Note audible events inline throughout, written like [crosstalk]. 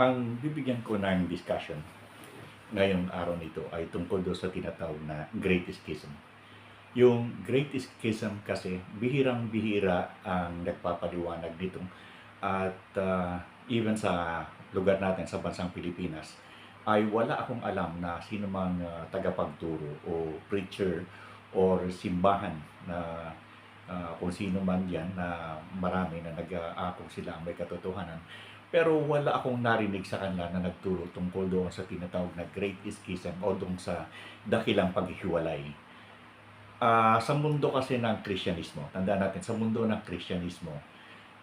Ang bibigyan ko ng discussion ngayong araw nito ay tungkol doon sa tinatawag na Great Schism. Yung Great Schism kasi bihirang-bihira ang nagpapaliwanag dito at ah, even sa lugar natin sa bansang Pilipinas ay wala akong alam na sino mang ah, tagapagturo o preacher or simbahan na ah, kung sino man yan na marami na nag-aakong sila ang may katotohanan pero wala akong narinig sa kanila na nagturo tungkol doon sa tinatawag na Great Schism o doon sa dakilang paghihiwalay. Ah, sa mundo kasi ng Kristyanismo, tandaan natin, sa mundo ng Kristyanismo,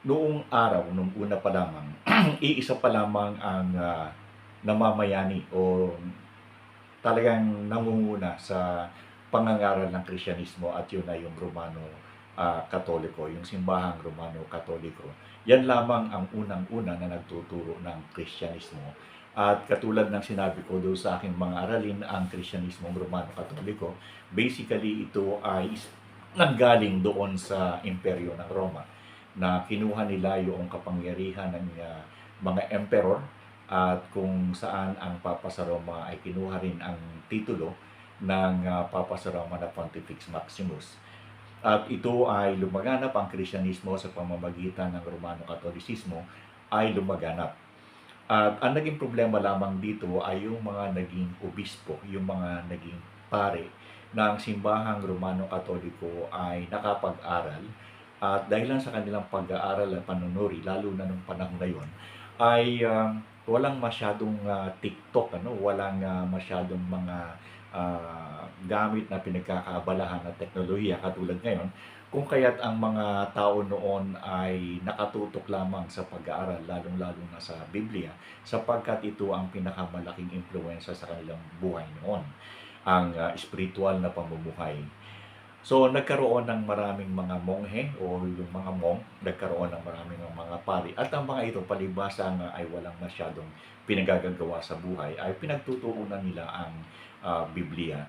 noong araw, noong una pa lamang, [clears throat] iisa pa lamang ang ah, namamayani o talagang nangunguna sa pangangaral ng Kristyanismo at yun ay yung Romano ah, Katoliko, yung simbahang Romano Katoliko. Yan lamang ang unang-una na nagtuturo ng Kristyanismo. At katulad ng sinabi ko doon sa aking mga aralin, ang Kristyanismo Romano Katoliko, basically ito ay nanggaling doon sa imperyo ng Roma na kinuha nila yung kapangyarihan ng ah, mga emperor at kung saan ang Papa sa Roma ay kinuha rin ang titulo ng ah, Papa sa Roma na Pontifex Maximus. At ito ay lumaganap ang Kristyanismo sa pamamagitan ng Romano Katolisismo ay lumaganap. At ang naging problema lamang dito ay yung mga naging obispo, yung mga naging pare ng simbahang Romano Katoliko ay nakapag-aral at dahil lang sa kanilang pag-aaral at panunuri, lalo na nung panahon na yun, ay um, walang masyadong ah, TikTok, ano? walang ah, masyadong mga ah, gamit na pinagkakaabalahan na teknolohiya katulad ngayon, kung kaya't ang mga tao noon ay nakatutok lamang sa pag-aaral, lalong-lalo na sa Biblia, sapagkat ito ang pinakamalaking impluensya sa kanilang buhay noon, ang ah, spiritual na pamumuhay. So, nagkaroon ng maraming mga monghe o yung mga mong, nagkaroon ng maraming mga pari. At ang mga ito, palibasa nga ay walang masyadong pinagagagawa sa buhay, ay pinagtutuunan nila ang ah, Biblia.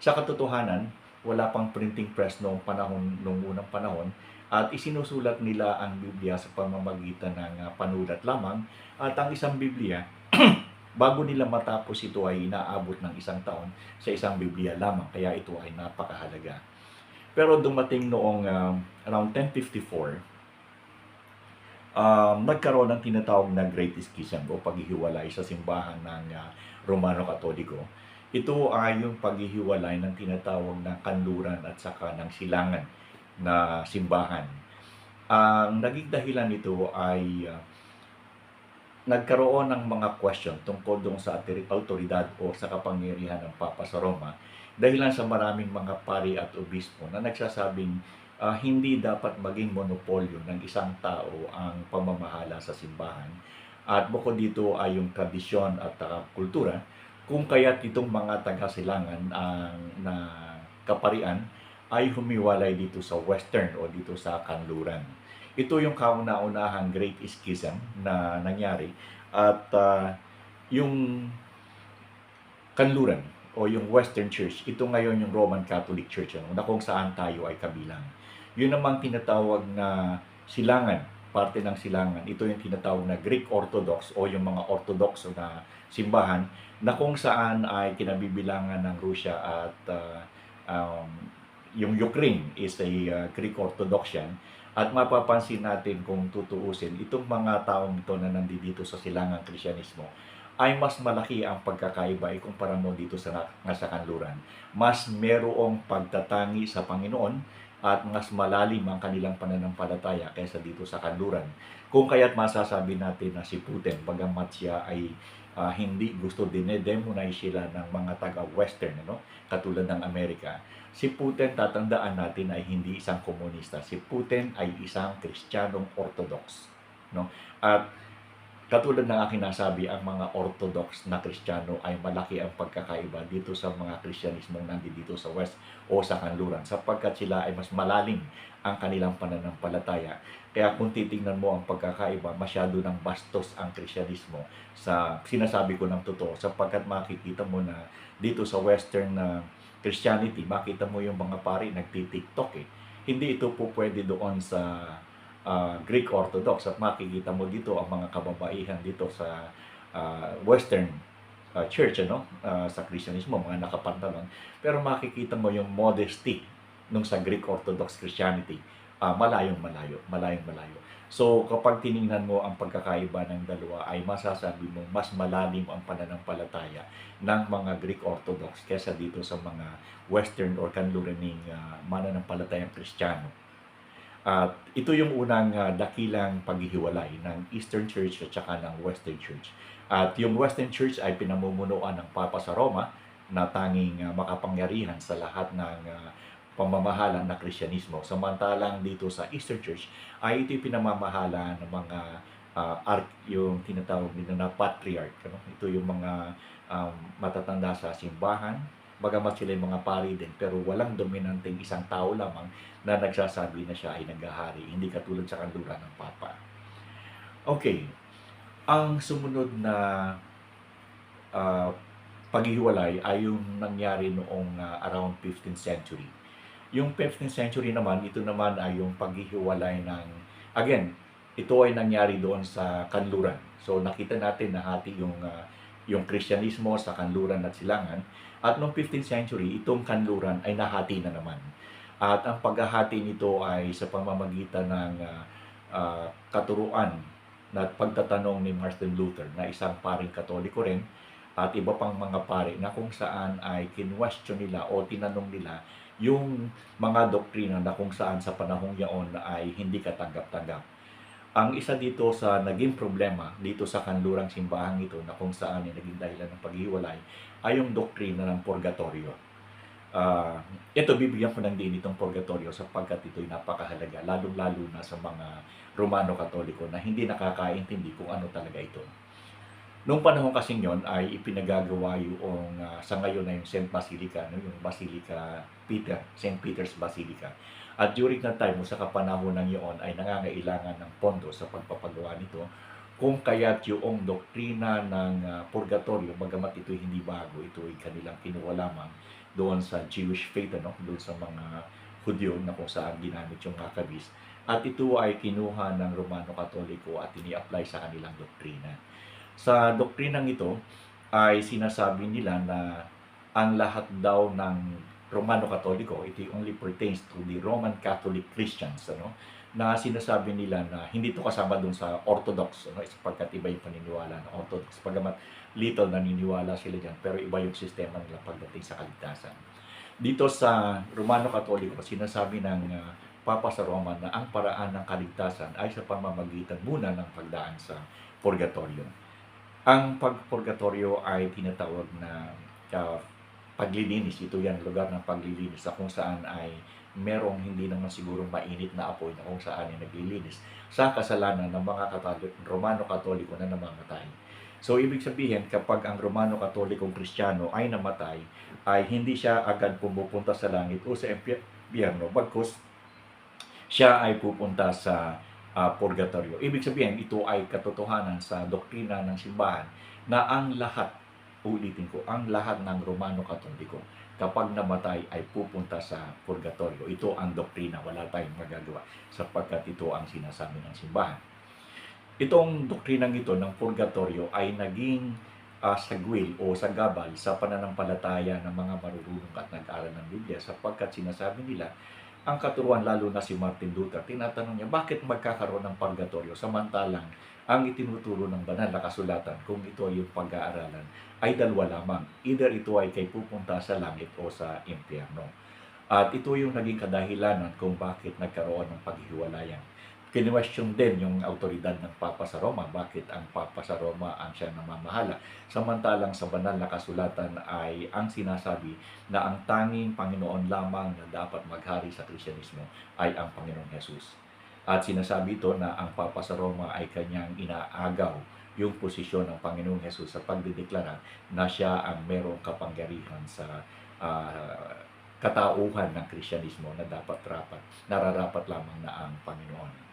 Sa katotohanan, wala pang printing press noong panahon, noong unang panahon, at isinusulat nila ang Biblia sa pamamagitan ng ah, panulat lamang. At ang isang Biblia, [clears throat] bago nila matapos ito ay inaabot ng isang taon sa isang Biblia lamang. Kaya ito ay napakahalaga. Pero dumating noong um, around 1054, um, nagkaroon ng tinatawag na Great Schism o paghihiwalay sa simbahan ng uh, Romano Katoliko. Ito ay yung paghihiwalay ng tinatawag na kanluran at saka ng silangan na simbahan. Ang naging dahilan nito ay uh, nagkaroon ng mga question tungkol doon sa autori- autoridad o sa kapangyarihan ng Papa sa Roma dahilan sa maraming mga pari at obispo na nagsasabing ah, hindi dapat maging monopolyo ng isang tao ang pamamahala sa simbahan. At bukod dito ay yung tradisyon at ah, kultura, kung kaya't itong mga taga-silangan ang na kaparian ay humiwalay dito sa western o dito sa kanluran. Ito yung kauna-unahang Great Schism na nangyari at ah, yung kanluran o yung Western Church, ito ngayon yung Roman Catholic Church ano, na kung saan tayo ay kabilang. Yun namang tinatawag na silangan, parte ng silangan. Ito yung tinatawag na Greek Orthodox o yung mga Orthodox na simbahan na kung saan ay kinabibilangan ng Russia at ah, um, yung Ukraine is a uh, Greek Orthodox yan. At mapapansin natin kung tutuusin, itong mga taong ito na nandito sa silangang Kristyanismo ay mas malaki ang pagkakaiba ikumpara mo dito sa nga sa kanluran. Mas merong pagtatangi sa Panginoon at mas malalim ang kanilang pananampalataya kaysa dito sa kanluran. Kung kaya't masasabi natin na si Putin, bagamat siya ay ah, hindi gusto dinedemonize sila ng mga taga-Western, ano? katulad ng Amerika, si Putin tatandaan natin ay hindi isang komunista. Si Putin ay isang Kristiyanong Orthodox. No? At katulad ng aking nasabi, ang mga Orthodox na Kristiyano ay malaki ang pagkakaiba dito sa mga Kristyanismong nandito sa West o sa kanluran sapagkat sila ay mas malalim ang kanilang pananampalataya. Kaya kung titingnan mo ang pagkakaiba, masyado ng bastos ang Kristyanismo sa sinasabi ko ng totoo sapagkat makikita mo na dito sa Western na Christianity, makita mo yung mga pari nagti-TikTok eh. Hindi ito po pwede doon sa ah, Greek Orthodox at makikita mo dito ang mga kababaihan dito sa ah, Western ah, church ano ah, sa Kristyanismo mga nakapantalon pero makikita mo yung modesty nung sa Greek Orthodox Christianity ah, malayong malayo malayong malayo. So kapag tiningnan mo ang pagkakaiba ng dalawa ay masasabi mo mas malalim ang pananampalataya ng mga Greek Orthodox kesa dito sa mga Western or kanluraning uh, mananampalatayang Kristiyano at ito yung unang ah, dakilang paghihiwalay ng Eastern Church at saka ng Western Church. At yung Western Church ay pinamumunuan ng Papa sa Roma na tanging ah, makapangyarihan sa lahat ng ah, pamamahala ng Kristyanismo. Samantalang dito sa Eastern Church ay ito yung pinamamahala ng mga ah, ark, yung tinatawag nila na patriarch. Ano? Ito yung mga um, matatanda sa simbahan, bagamat sila yung mga pari din, pero walang dominanteng isang tao lamang na nagsasabi na siya ay naghahari, hindi katulad sa kanluran ng Papa. Okay, ang sumunod na ah, paghihiwalay ay yung nangyari noong ah, around 15th century. Yung 15th century naman, ito naman ay yung paghihiwalay ng, again, ito ay nangyari doon sa kanluran. So nakita natin na hati yung, ah, yung Kristyanismo sa kanluran at silangan. At noong 15th century, itong kanluran ay nahati na naman. At ang paghahati nito ay sa pamamagitan ng ah, ah, katuruan na pagtatanong ni Martin Luther na isang paring katoliko rin at iba pang mga pare na kung saan ay kinwestiyon nila o tinanong nila yung mga doktrina na kung saan sa panahong yaon ay hindi katanggap-tanggap. Ang isa dito sa naging problema dito sa kanlurang simbahang ito na kung saan ay naging dahilan ng paghiwalay ay yung doktrina ng purgatorio. Ah, ito bibigyan ko ng din itong purgatorio sapagkat ito'y napakahalaga lalong-lalo na sa mga Romano Katoliko na hindi nakakaintindi kung ano talaga ito. Noong panahon kasing yon ay ipinagagawa yung ah, sa ngayon na yung St. Basilica, no? yung Basilica Peter, St. Peter's Basilica. At during that time, sa kapanahon ng iyon ay nangangailangan ng pondo sa pagpapagawa nito kung kaya't yung doktrina ng ah, purgatorio, bagamat ito hindi bago, ito ay kanilang kinuha lamang doon sa Jewish faith, ano? doon sa mga Hudyo na kung saan ginamit yung kakabis. At ito ay kinuha ng Romano Katoliko at ini-apply sa kanilang doktrina. Sa doktrinang ito ay sinasabi nila na ang lahat daw ng Romano Katoliko, it only pertains to the Roman Catholic Christians, ano? na sinasabi nila na hindi to kasama dun sa Orthodox, ano? sapagkat iba yung paniniwala ng Orthodox. Pagamat little naniniwala sila dyan, pero iba yung sistema nila pagdating sa kaligtasan. Dito sa Romano Katoliko, sinasabi ng ah, Papa sa Roma na ang paraan ng kaligtasan ay sa pamamagitan muna ng pagdaan sa purgatorio. Ang pagpurgatorio ay tinatawag na ah, paglilinis. Ito yan, lugar ng paglilinis sa kung saan ay merong hindi naman siguro mainit na apoy na kung saan ay naglilinis sa kasalanan ng mga Katolik, Romano Katoliko na namamatay. So, ibig sabihin, kapag ang Romano Katolikong Kristiyano ay namatay, ay hindi siya agad pumupunta sa langit o sa impyerno, bagkus siya ay pupunta sa ah, purgatorio. Ibig sabihin, ito ay katotohanan sa doktrina ng simbahan na ang lahat, ulitin ko, ang lahat ng Romano Katoliko, kapag namatay ay pupunta sa purgatorio. Ito ang doktrina, wala tayong magagawa sapagkat ito ang sinasabi ng simbahan. Itong doktrinang ito ng purgatorio ay naging ah, sagwil o sagabal sa pananampalataya ng mga marurunong at nag-aaral ng Biblia sapagkat sinasabi nila ang katuruan lalo na si Martin Luther, tinatanong niya bakit magkakaroon ng purgatorio samantalang ang itinuturo ng banal na kasulatan kung ito ay yung pag-aaralan ay dalawa lamang. Either ito ay kay pupunta sa langit o sa impyerno. At ito yung naging kadahilanan kung bakit nagkaroon ng paghiwalayan. Kinwestiyon din yung autoridad ng Papa sa Roma, bakit ang Papa sa Roma ang siya namamahala. Samantalang sa banal na kasulatan ay ang sinasabi na ang tanging Panginoon lamang na dapat maghari sa Kristyanismo ay ang Panginoong Jesus. At sinasabi ito na ang Papa sa Roma ay kanyang inaagaw yung posisyon ng Panginoong Jesus sa pagdideklara na siya ang merong kapangyarihan sa ah, katauhan ng Kristyanismo na dapat rapat, nararapat lamang na ang Panginoon.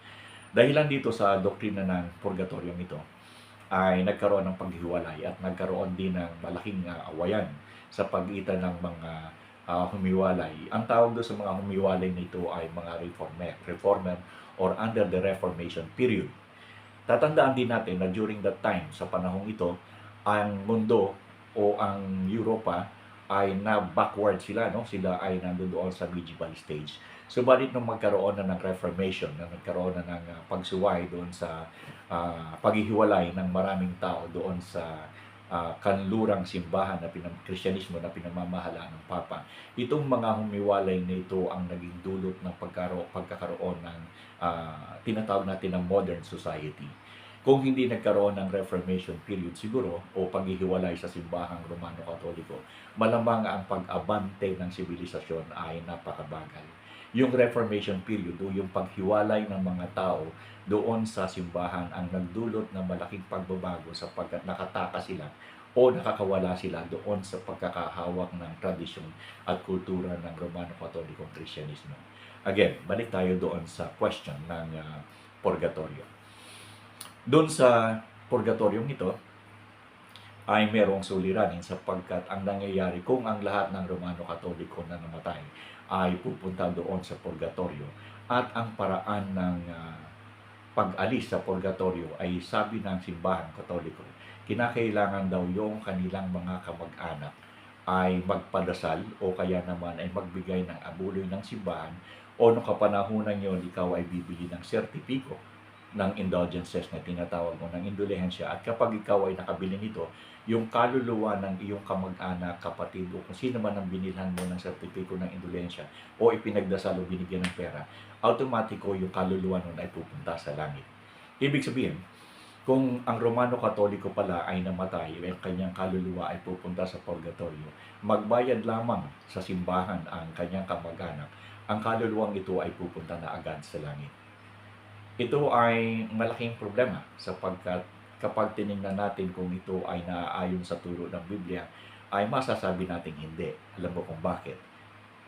Dahilan dito sa doktrina ng purgatoryong ito ay nagkaroon ng paghiwalay at nagkaroon din ng malaking ah, awayan sa pagitan ng mga ah, humiwalay. Ang tawag doon sa mga humiwalay nito ay mga reformer, reformer or under the Reformation period. Tatandaan din natin na during that time, sa panahong ito, ang mundo o ang Europa ay na backward sila, no? Sila ay nandoon sa medieval stage. Subalit nung magkaroon na ng Reformation, na nagkaroon na ng uh, pagsuway doon sa uh, paghihiwalay ng maraming tao doon sa uh, kanlurang simbahan na pinam Kristyanismo na pinamamahala ng Papa. Itong mga humiwalay na ito ang naging dulot ng pagkaro pagkakaroon ng uh, tinatawag natin ng modern society. Kung hindi nagkaroon ng Reformation period siguro o paghihiwalay sa simbahang Romano-Katoliko, malamang ang pag-abante ng sibilisasyon ay napakabagal. Yung Reformation period o yung paghiwalay ng mga tao doon sa simbahan ang nagdulot ng malaking pagbabago sapagkat nakataka sila o nakakawala sila doon sa pagkakahawak ng tradisyon at kultura ng Romano-Katolikong Kristyanismo. Again, balik tayo doon sa question ng uh, purgatorio doon sa purgatoryong ito ay merong suliranin sapagkat ang nangyayari kung ang lahat ng Romano Katoliko na namatay ay pupunta doon sa purgatorio at ang paraan ng uh, pag-alis sa purgatorio ay sabi ng simbahan katoliko kinakailangan daw yung kanilang mga kamag-anak ay magpadasal o kaya naman ay magbigay ng abuloy ng simbahan o nung kapanahunan yon ikaw ay bibili ng sertipiko ng indulgences na tinatawag mo ng indulhensya at kapag ikaw ay nakabili nito, yung kaluluwa ng iyong kamag-anak, kapatid o kung sino man ang binilhan mo ng sertipiko ng indulhensya o ipinagdasal o binigyan ng pera, automatiko yung kaluluwa nun ay pupunta sa langit. Ibig sabihin, kung ang Romano Katoliko pala ay namatay, ang kanyang kaluluwa ay pupunta sa purgatorio, magbayad lamang sa simbahan ang kanyang kamag-anak, ang kaluluwang ito ay pupunta na agad sa langit. Ito ay malaking problema sapagkat kapag tiningnan natin kung ito ay naaayon sa turo ng Biblia, ay masasabi natin hindi. Alam mo kung bakit?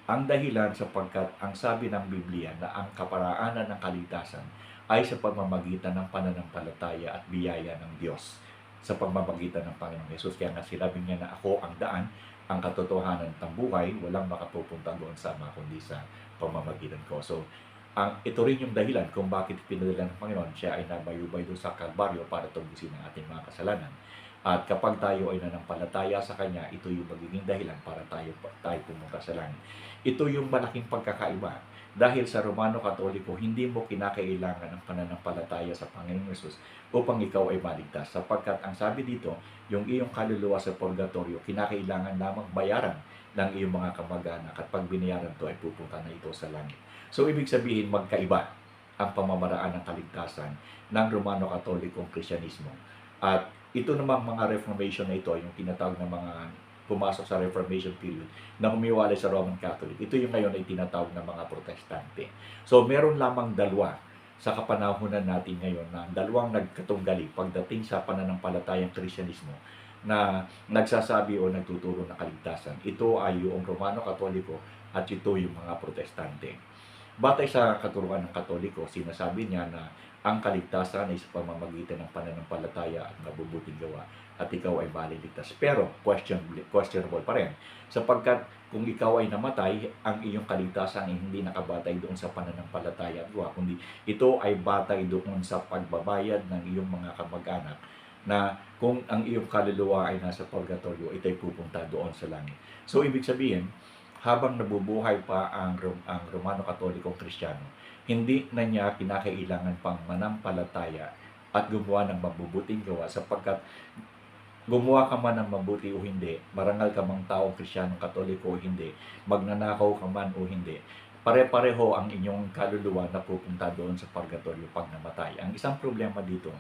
Ang dahilan sapagkat ang sabi ng Biblia na ang kaparaanan ng kaligtasan ay sa pagmamagitan ng pananampalataya at biyaya ng Diyos sa pagmamagitan ng Panginoong Yesus. Kaya nga sinabi niya na ako ang daan, ang katotohanan ng buhay, walang makapupunta doon sa ama kundi sa pamamagitan ko. So, ang ito rin yung dahilan kung bakit pinadala ng Panginoon siya ay nabayubay doon sa Kalbaryo para tubusin ang ating mga kasalanan. At kapag tayo ay nanampalataya sa Kanya, ito yung magiging dahilan para tayo, tayo pumunta sa langit. Ito yung malaking pagkakaiba. Dahil sa Romano Katoliko, hindi mo kinakailangan ng pananampalataya sa Panginoong Yesus upang ikaw ay maligtas. Sapagkat ang sabi dito, yung iyong kaluluwa sa purgatorio, kinakailangan lamang bayaran ng iyong mga kamag-anak at pag binayaran to ay pupunta na ito sa langit. So, ibig sabihin, magkaiba ang pamamaraan ng kaligtasan ng Romano-Katolikong Kristyanismo. At ito namang mga Reformation na ito, yung tinatawag na mga pumasok sa Reformation period na humiwalay sa Roman Catholic. Ito yung ngayon ay tinatawag na mga protestante. So, meron lamang dalawa sa kapanahunan natin ngayon na dalawang nagkatunggali pagdating sa pananampalatayang Kristyanismo na nagsasabi o nagtuturo ng kaligtasan. Ito ay yung Romano Katoliko at ito yung mga protestante. Batay sa katuruan ng Katoliko, sinasabi niya na ang kaligtasan ay sa pamamagitan ng pananampalataya at mabubuting gawa at ikaw ay maliligtas. Pero question, questionable pa rin sapagkat kung ikaw ay namatay, ang iyong kaligtasan ay hindi nakabatay doon sa pananampalataya at gawa, kundi ito ay batay doon sa pagbabayad ng iyong mga kamag-anak na kung ang iyong kaluluwa ay nasa purgatorio, ito ay pupunta doon sa langit. So, ibig sabihin, habang nabubuhay pa ang, ang Romano Katolikong Kristiyano, hindi na niya kinakailangan pang manampalataya at gumawa ng mabubuting gawa sapagkat gumawa ka man ng mabuti o hindi, marangal ka mang taong Kristiyano Katoliko o hindi, magnanakaw ka man o hindi, pare-pareho ang inyong kaluluwa na pupunta doon sa purgatorio pag namatay. Ang isang problema dito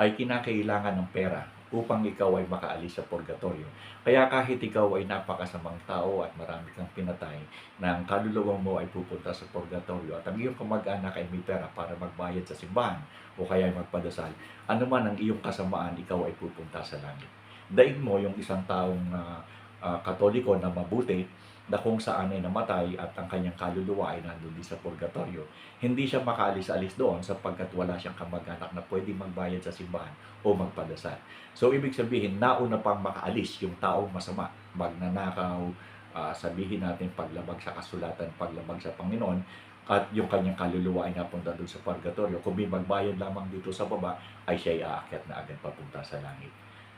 ay kinakailangan ng pera upang ikaw ay makaalis sa purgatorio. Kaya kahit ikaw ay napakasamang tao at marami kang pinatay, na ang kaluluwa mo ay pupunta sa purgatorio at ang iyong kamag-anak ay may pera para magbayad sa simbahan o kaya ay magpadasal, ano man ang iyong kasamaan, ikaw ay pupunta sa langit. Daig mo yung isang taong uh, uh, katoliko na mabuti na kung saan ay namatay at ang kanyang kaluluwa ay nandun sa purgatorio. Hindi siya makaalis-alis doon sapagkat wala siyang kamag-anak na pwede magbayad sa simbahan o magpadasal. So, ibig sabihin, nauna pang makaalis yung taong masama, magnanakaw, uh, sabihin natin paglabag sa kasulatan, paglabag sa Panginoon, at yung kanyang kaluluwa ay napunta doon sa purgatorio. Kung may magbayad lamang dito sa baba, ay siya ay aakyat na agad papunta sa langit.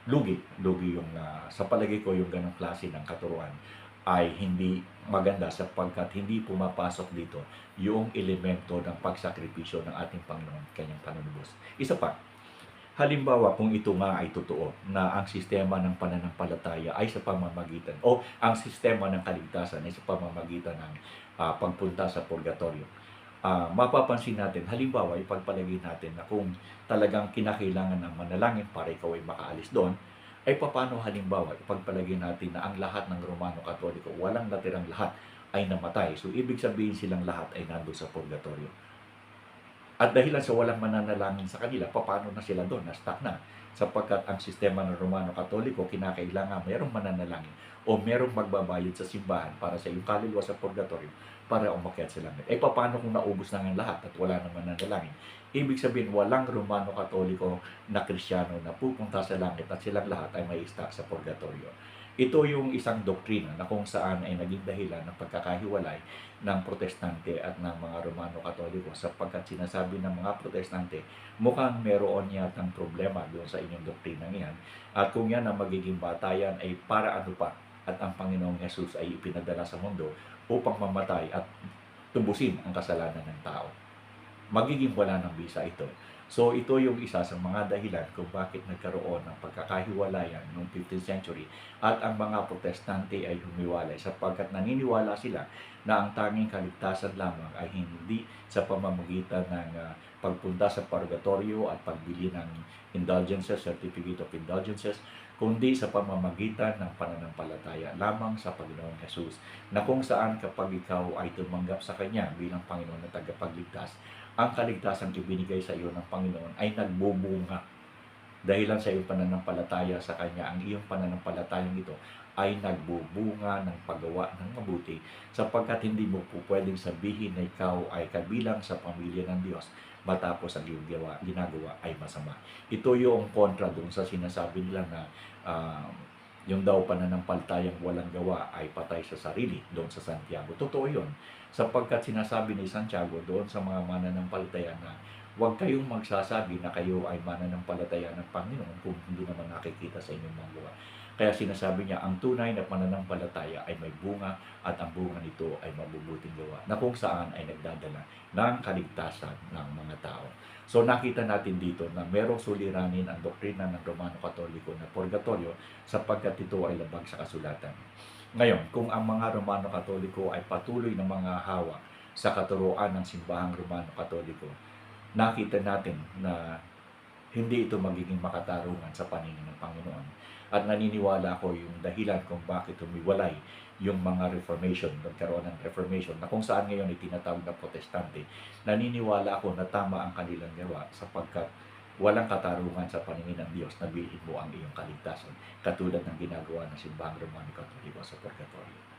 lugi. Lugi yung, ah, sa palagay ko, yung ganong klase ng katuruan ay hindi maganda sapagkat hindi pumapasok dito yung elemento ng pagsakripisyo ng ating Panginoon, kanyang panunubos. Isa pa, halimbawa kung ito nga ay totoo na ang sistema ng pananampalataya ay sa pamamagitan o ang sistema ng kaligtasan ay sa pamamagitan ng ah, pagpunta sa purgatorio. Ah, mapapansin natin, halimbawa, ipagpalagay natin na kung talagang kinakailangan ng manalangin para ikaw ay makaalis doon, ay paano halimbawa, ipagpalagay natin na ang lahat ng Romano Katoliko, walang natirang lahat ay namatay. So, ibig sabihin silang lahat ay nandun sa purgatorio. At dahilan sa walang mananalangin sa kanila, paano na sila doon? Na-stuck na. Sapagkat ang sistema ng Romano Katoliko, kinakailangan mayroong mananalangin o merong magbabayad sa simbahan para sa iyong kaluluwa sa purgatorio para umakyat langit. Eh, paano kung naubos na ng lahat at wala naman nanalangin? Ibig sabihin, walang Romano Katoliko na Kristiyano na pupunta sa langit at silang lahat ay may stuck sa purgatorio. Ito yung isang doktrina na kung saan ay naging dahilan ng pagkakahiwalay ng protestante at ng mga Romano Katoliko sapagkat sinasabi ng mga protestante mukhang meron yatang problema doon sa inyong doktrina yan at kung yan ang magiging batayan ay para ano pa at ang Panginoong Jesus ay ipinadala sa mundo upang mamatay at tubusin ang kasalanan ng tao. Magiging wala ng bisa ito. So ito yung isa sa mga dahilan kung bakit nagkaroon ng pagkakahiwalayan noong 15th century at ang mga protestante ay humiwalay sapagkat naniniwala sila na ang tanging kaligtasan lamang ay hindi sa pamamagitan ng ah, pagpunta sa purgatorio at pagbili ng indulgences, certificate of indulgences, kundi sa pamamagitan ng pananampalataya lamang sa Panginoon Jesus na kung saan kapag ikaw ay tumanggap sa Kanya bilang Panginoon na tagapagligtas, ang kaligtasan ibinigay sa iyo ng Panginoon ay nagbubunga. Dahilan sa iyong pananampalataya sa Kanya, ang iyong pananampalatayang ito ay nagbubunga ng paggawa ng mabuti sapagkat hindi mo po pwedeng sabihin na ikaw ay kabilang sa pamilya ng Diyos matapos ang iyong gawa, ginagawa ay masama. Ito yung kontra doon sa sinasabi nila na ah, yung daw pananampalatayang walang gawa ay patay sa sarili doon sa Santiago. Totoo yun. Sapagkat sinasabi ni Santiago doon sa mga mananampalataya na huwag kayong magsasabi na kayo ay mananampalataya ng Panginoon kung hindi naman nakikita sa inyong mga gawa. Kaya sinasabi niya, ang tunay na pananampalataya ay may bunga at ang bunga nito ay mabubuting gawa na kung saan ay nagdadala ng kaligtasan ng mga tao. So nakita natin dito na merong suliranin ang doktrina ng Romano Katoliko na purgatorio sapagkat ito ay labag sa kasulatan. Ngayon, kung ang mga Romano Katoliko ay patuloy ng mga hawa sa katuruan ng simbahang Romano Katoliko, nakita natin na hindi ito magiging makatarungan sa paningin ng Panginoon. At naniniwala ko yung dahilan kung bakit humiwalay yung mga Reformation, nagkaroon ng Reformation, na kung saan ngayon ay tinatawag na protestante, naniniwala ako na tama ang kanilang gawa sapagkat walang katarungan sa paningin ng Diyos na bilhin mo ang iyong kaligtasan, katulad ng ginagawa ng simbahang Romano Katoliko sa Purgatorio.